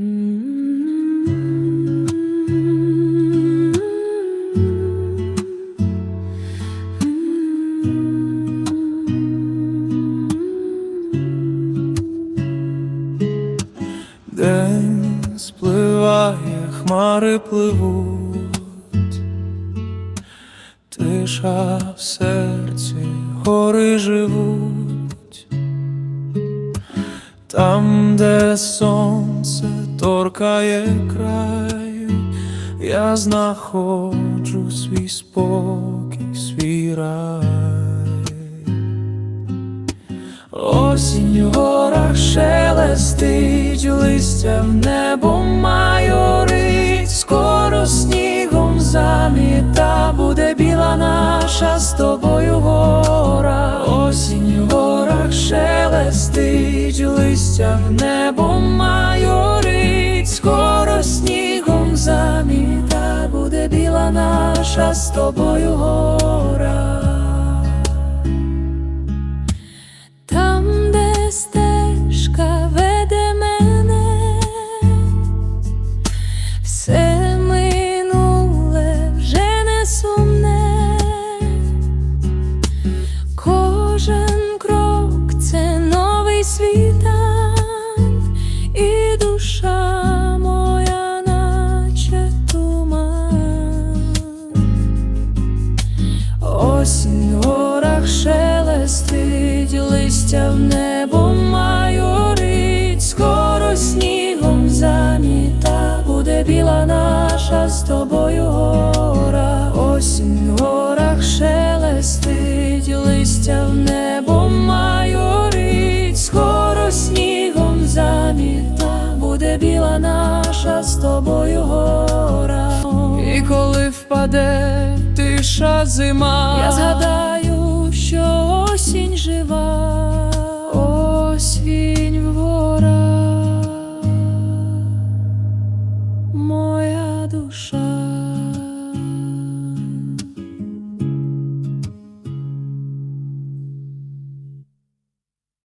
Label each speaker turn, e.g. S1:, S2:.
S1: День спливає, хмари пливуть, тиша в серці, гори живуть, там, де сонце торкає край, я знаходжу свій спокій, свій рай. Осінь в горах шелестить, листя в небо майорить, скоро снігом заміта буде біла наша з тобою гора. Осінь в горах шелестить, листя в небо наша з тобою Осінь в горах шелестить, листя в небо майорить, скоро снігом заміта буде біла наша з тобою гора. Осінь в горах шелестить, листя в небо майорить, скоро снігом заміта буде біла наша з тобою гора. І коли впаде тиша зима.
S2: Я згадаю, що осінь жива, осінь вора, моя душа.